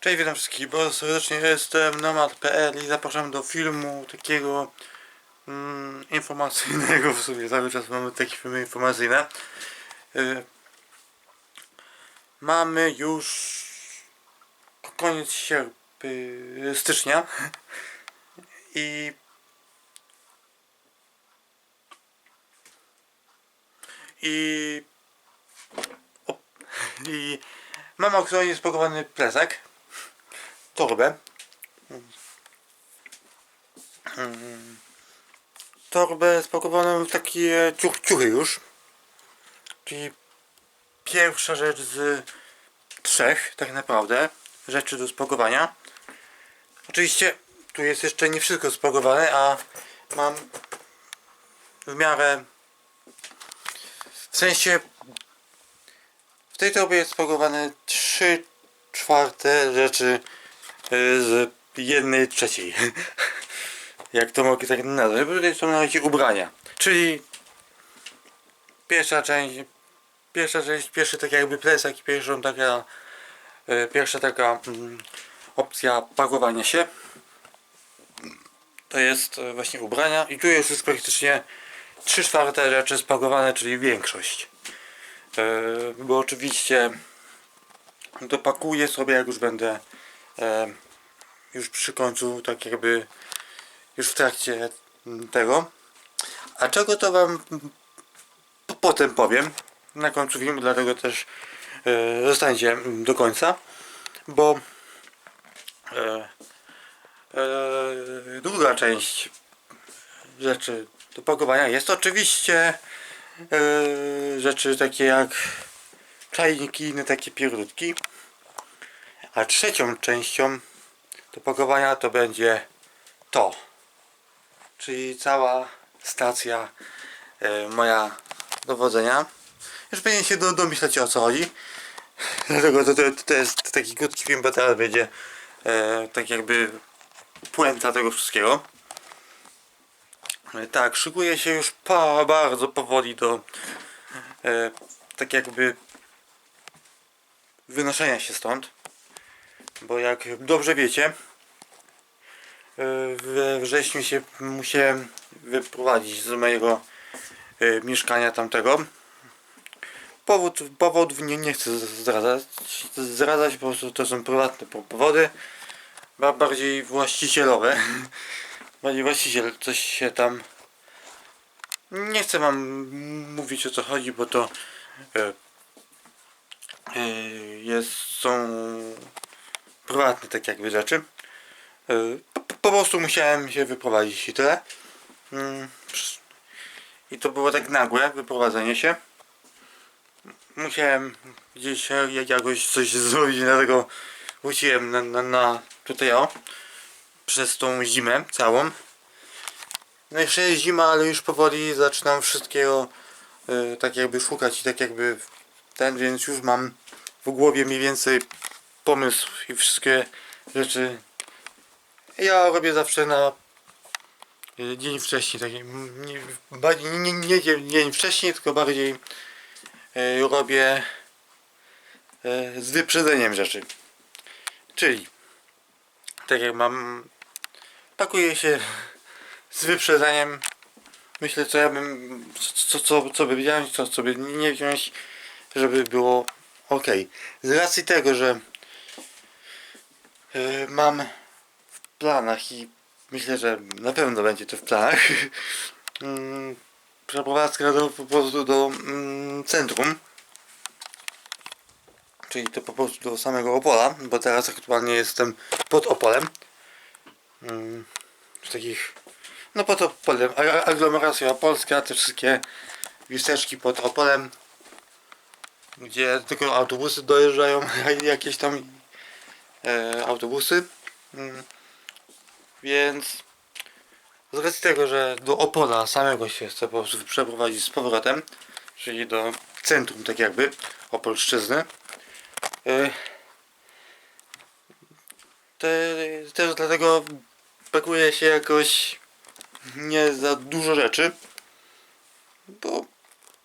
Cześć, witam wszystkich bardzo serdecznie, jestem Nomad.pl i zapraszam do filmu takiego mm, informacyjnego. W sumie, cały czas mamy takie filmy informacyjne. Y, mamy już koniec sierp- y, stycznia. I i o, i mam aktualnie spakowany plecak torbę. Torbę spakowaną w takie ciuch, ciuchy już. Czyli pierwsza rzecz z trzech, tak naprawdę, rzeczy do spakowania. Oczywiście tu jest jeszcze nie wszystko spakowane, a mam w miarę w sensie w tej torbie jest spakowane 3 czwarte rzeczy z jednej trzeciej. Jak to mogę tak nazwać? Tutaj są na ubrania. Czyli pierwsza część, pierwsza część, pierwszy tak jakby plecak i pierwszą taka, y, pierwsza taka mm, opcja pakowania się. To jest y, właśnie ubrania i tu jest już praktycznie 3 czwarte rzeczy spakowane, czyli większość. Y, bo oczywiście dopakuję sobie jak już będę już przy końcu tak jakby już w trakcie tego a czego to wam potem powiem na końcu filmu dlatego też e, zostańcie do końca bo e, e, druga część rzeczy do pakowania jest oczywiście e, rzeczy takie jak czajniki inne takie pierdutki. A trzecią częścią do pakowania to będzie to. Czyli cała stacja e, moja dowodzenia. Już powinien się do, domyśleć o co chodzi. Dlatego to, to, to jest taki krótki film, bo teraz będzie e, tak jakby puenta tego wszystkiego. E, tak, szykuję się już pa, bardzo powoli do tak jakby wynoszenia się stąd. Bo jak dobrze wiecie, e, we wrześniu się musiałem wyprowadzić z mojego e, mieszkania tamtego. Powód, powodów nie, nie chcę zdradzać, zdradzać, po prostu to są prywatne po- powody, ba- bardziej właścicielowe. Bardziej właściciel coś się tam... Nie chcę wam mówić o co chodzi, bo to e, jest, są prywatne tak jakby rzeczy. E, Po, po prostu musiałem się wyprowadzić i tyle. Mm, I to było tak nagłe wyprowadzenie się. Musiałem gdzieś e, jakoś coś zrobić, dlatego wróciłem na, na, na tutaj o przez tą zimę całą. No jeszcze jest zima, ale już powoli zaczynam wszystkiego e, tak jakby szukać i tak jakby ten, więc już mam w głowie mniej więcej pomysł i wszystkie rzeczy. Ja robię zawsze na e, dzień wcześniej, taki nie, bardziej, nie, nie, dzień- wcześniej, tylko bardziej e, robię e, z wyprzedzeniem rzeczy. Czyli tak jak mam pakuję się z wyprzedzeniem myślę co ja bym co, co, co by wziąć, co, co by nie wziąć żeby było ok z racji tego, że y, mam w planach i myślę, że na pewno będzie to w planach. Mm, przeprowadzka do, po prostu do mm, centrum. Czyli to po prostu do samego Opola, bo teraz aktualnie jestem pod Opolem. Mm, w takich no pod Opolem, aglomeracja opolska, te wszystkie wisteczki pod Opolem gdzie tylko autobusy dojeżdżają, jakieś tam e, autobusy. Mm. Więc z racji tego, że do Opola samego się chcę po prostu przeprowadzić z powrotem, czyli do centrum tak jakby Opolszczyzny. E, te, też dlatego pakuje się jakoś nie za dużo rzeczy, bo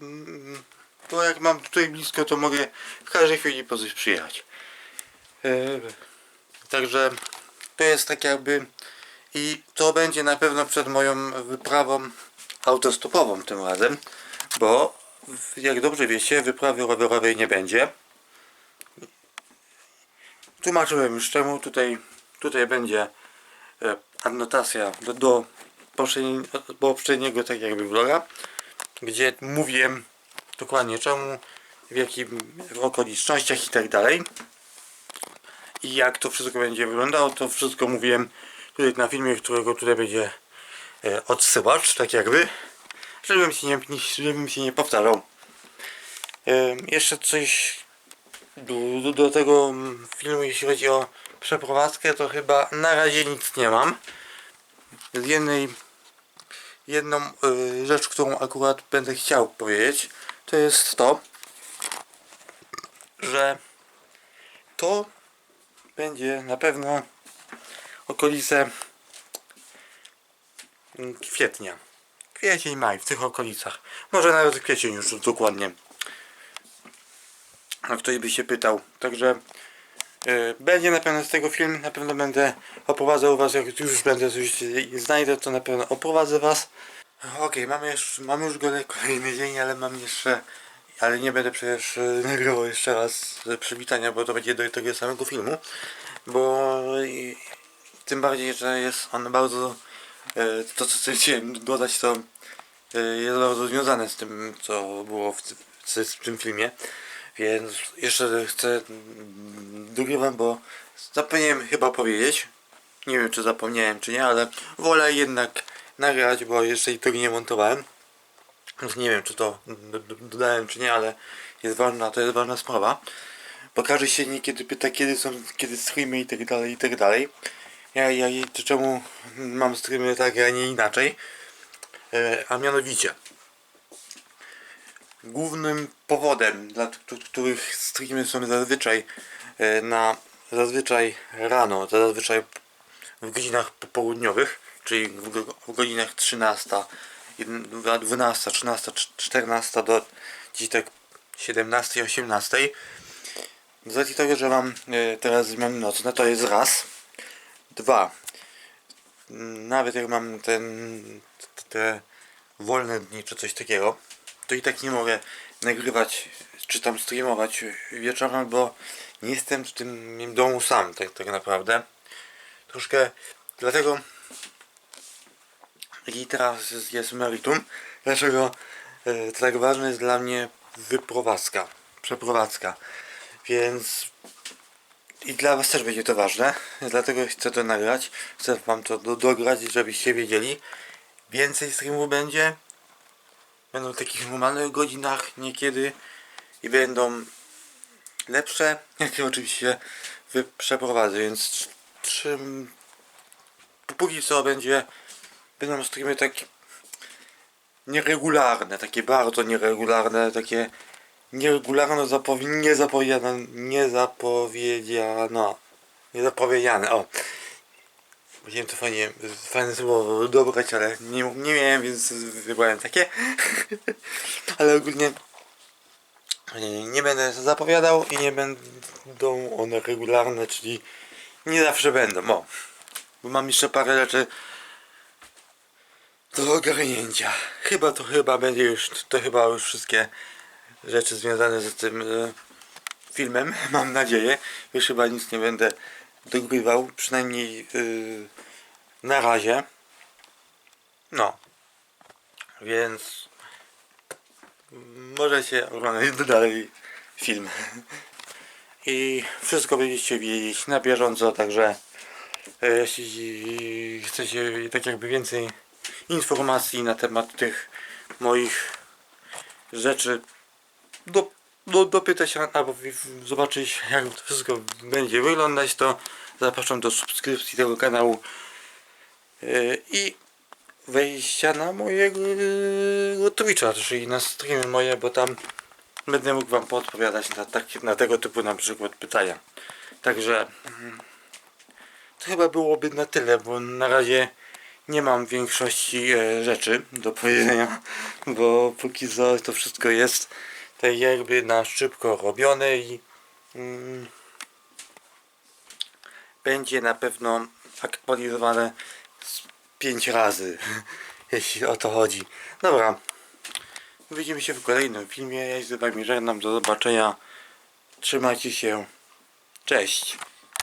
mm, bo jak mam tutaj blisko, to mogę w każdej chwili po coś przyjechać. Także to jest tak jakby i to będzie na pewno przed moją wyprawą autostopową tym razem, bo jak dobrze wiecie, wyprawy rowerowej nie będzie. Tłumaczyłem już czemu, tutaj, tutaj będzie e, anotacja do, do poprzedni- poprzedniego tak jakby vloga, gdzie mówiłem dokładnie czemu, w jakim w okolicznościach i tak dalej. I jak to wszystko będzie wyglądało, to wszystko mówiłem tutaj na filmie, którego tutaj będzie e, odsyłacz, tak jakby, żebym się nie, żebym się nie powtarzał. E, jeszcze coś do, do, do tego mm, filmu, jeśli chodzi o przeprowadzkę, to chyba na razie nic nie mam. Z jednej jedną y, rzecz, którą akurat będę chciał powiedzieć, to jest to, że to będzie na pewno okolice mm, kwietnia. Kwiecień, maj, w tych okolicach. Może nawet kwiecień już dokładnie. A ktoś by się pytał. Także y, będzie na pewno z tego film. Na pewno będę oprowadzał was. Jak już będę coś znajdę, to na pewno oprowadzę was. Okej, mamy już, mamy już kolejny dzień, ale mam jeszcze. Ale nie będę przecież y, nagrywał jeszcze raz y, przywitania, bo to będzie do tego samego filmu. Bo tym bardziej, że jest on bardzo. y, To co chciałem dodać, to jest bardzo związane z tym, co było w, w, tym filmie. Więc jeszcze chcę mm, dogrywam, bo zapomniałem chyba powiedzieć. Nie wiem czy zapomniałem czy nie, ale wolę jednak nagrać, bo jeszcze i tego nie montowałem. Nie wiem czy to do- do- dodałem czy nie, ale jest ważna, to jest ważna sprawa. Bo się niekiedy pyta kiedy są, kiedy streamy i tak dalej, i tak dalej. Ja, ja to czemu mam streamy tak, a nie inaczej. E, a mianowicie głównym powodem, dla któ- których streamy są zazwyczaj e, na zazwyczaj rano, zazwyczaj w godzinach popołudniowych, czyli w, go- w godzinach 13, jedna- 12, 13, 14 do dziś tak 17, 18. Z racji tego, że mam e, teraz zmiany nocne, to jest raz. Dwa. Nawet jak mam ten, te wolne dni czy coś takiego, to i tak nie mogę nagrywać czy tam streamować wieczorem, bo nie jestem w tym domu sam tak, tak naprawdę. Troszkę dlatego i teraz jest, meritum. Dlaczego e, tak ważne jest dla mnie wyprowadzka, przeprowadzka. Więc i dla Was też będzie to ważne, dlatego chcę to nagrać. Chcę Wam to do, dograć, żebyście wiedzieli. Więcej streamów będzie. Będą w takich normalnych godzinach niekiedy i będą lepsze, jakie oczywiście wy przeprowadzę, więc trzy, póki co będzie będą streamy takie nieregularne, takie bardzo nieregularne, takie nieregularno zapowi niezapowiedziane, niezapowiedziane, o. Chciałem to fajnie, fajne słowo dobrać, ale nie, nie miałem, więc wybrałem takie. ale ogólnie e, nie będę zapowiadał i nie będą one regularne, czyli nie zawsze będą, o. Bo mam jeszcze parę rzeczy do ogarnięcia. Chyba to chyba będzie już, to chyba już wszystkie rzeczy związane z tym e, filmem, mam nadzieję. Już chyba nic nie będę dogrywał, przynajmniej yy, na razie. No. Więc możecie oglądać dalej film. I wszystko będziecie wiedzieć na bieżąco, także e, jeśli chcecie tak jakby więcej informacji na temat tych moich rzeczy do, do, dopytać albo zobaczyć jak to wszystko będzie wyglądać to zapraszam do subskrypcji tego kanału Yy, i wejścia na mojego Twitcha, czyli na streamy moje, bo tam będę mógł wam podpowiadać na, tak, na tego typu na przykład pytania. Także mm, to chyba byłoby na tyle, bo na razie nie mam większości e, rzeczy do powiedzenia, bo póki co to wszystko jest tak jakby na szybko robione i mm, będzie na pewno aktualizowane z 5 razy, jeśli o to chodzi. Dobra, widzimy się w kolejnym filmie. Ja się z wami żegnam, do zobaczenia. Trzymajcie się. Cześć.